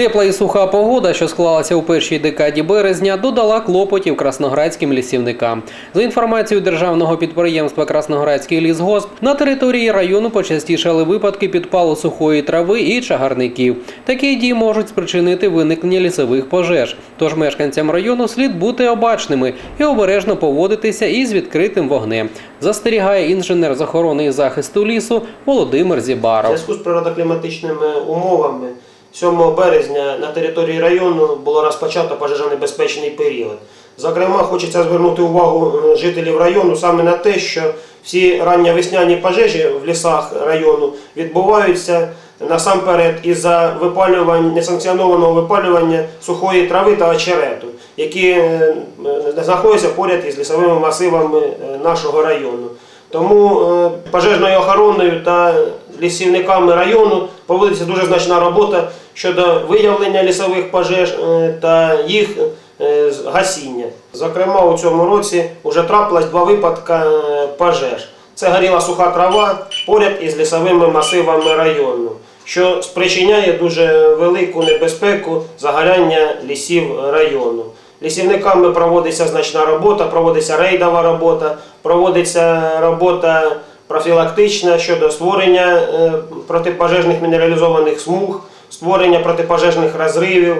Тепла і суха погода, що склалася у першій декаді березня, додала клопотів красноградським лісівникам. За інформацією державного підприємства Красноградський лісгосп, на території району почастішали випадки підпалу сухої трави і чагарників. Такі дії можуть спричинити виникнення лісових пожеж. Тож мешканцям району слід бути обачними і обережно поводитися із відкритим вогнем. Застерігає інженер з охорони і захисту лісу Володимир Зібаров. зв'язку з природокліматичними умовами 7 березня на території району було розпочато пожежонебезпечний період. Зокрема, хочеться звернути увагу е, жителів району саме на те, що всі ранньовесняні пожежі в лісах району відбуваються насамперед із-за випалювання несанкціонованого випалювання сухої трави та очерету, які е, е, знаходяться поряд із лісовими масивами нашого району. Тому пожежною охороною та лісівниками району проводиться дуже значна робота щодо виявлення лісових пожеж е, та їх е, гасіння. Зокрема, у цьому році вже трапилось два випадки е, пожеж. Це горіла суха трава поряд із лісовими масивами району, що спричиняє дуже велику небезпеку загоряння лісів району. Лісівниками проводиться значна робота, проводиться рейдова робота, проводиться робота профілактична щодо створення е, протипожежних мінералізованих смуг, створення протипожежних розривів,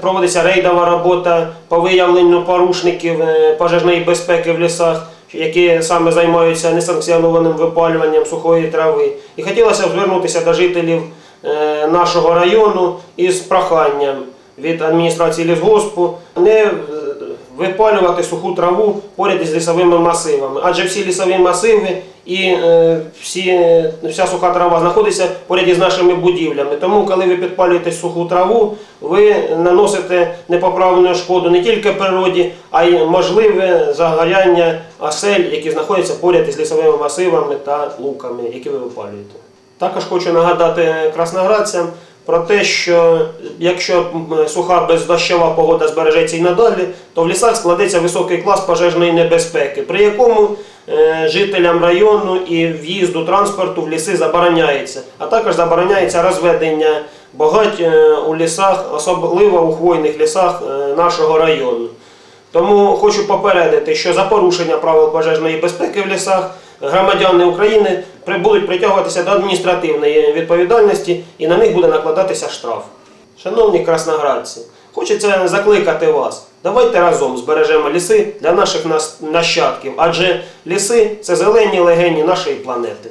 проводиться рейдова робота по виявленню порушників е, пожежної безпеки в лісах, які саме займаються несанкціонованим випалюванням сухої трави. І хотілося звернутися до жителів е, нашого району із проханням від адміністрації лісгоспу не випалювати суху траву поряд із лісовими масивами. Адже всі лісові масиви і е, всі, вся суха трава знаходиться поряд із нашими будівлями. Тому, коли ви підпалюєте суху траву, ви наносите непоправну шкоду не тільки природі, а й можливе загоряння осель, які знаходяться поряд із лісовими масивами та луками, які ви випалюєте. Також хочу нагадати красноградцям про те, що якщо суха бездощова погода збережеться і надалі, то в лісах складеться високий клас пожежної небезпеки, при якому е, жителям району і в'їзду транспорту в ліси забороняється, а також забороняється розведення багать е, у лісах, особливо у хвойних лісах е, нашого району. Тому хочу попередити, що за порушення правил пожежної безпеки в лісах громадяни України будуть притягуватися до адміністративної відповідальності і на них буде накладатися штраф. Шановні красноградці, хочеться закликати вас. Давайте разом збережемо ліси для наших нащадків, адже ліси це зелені легені нашої планети.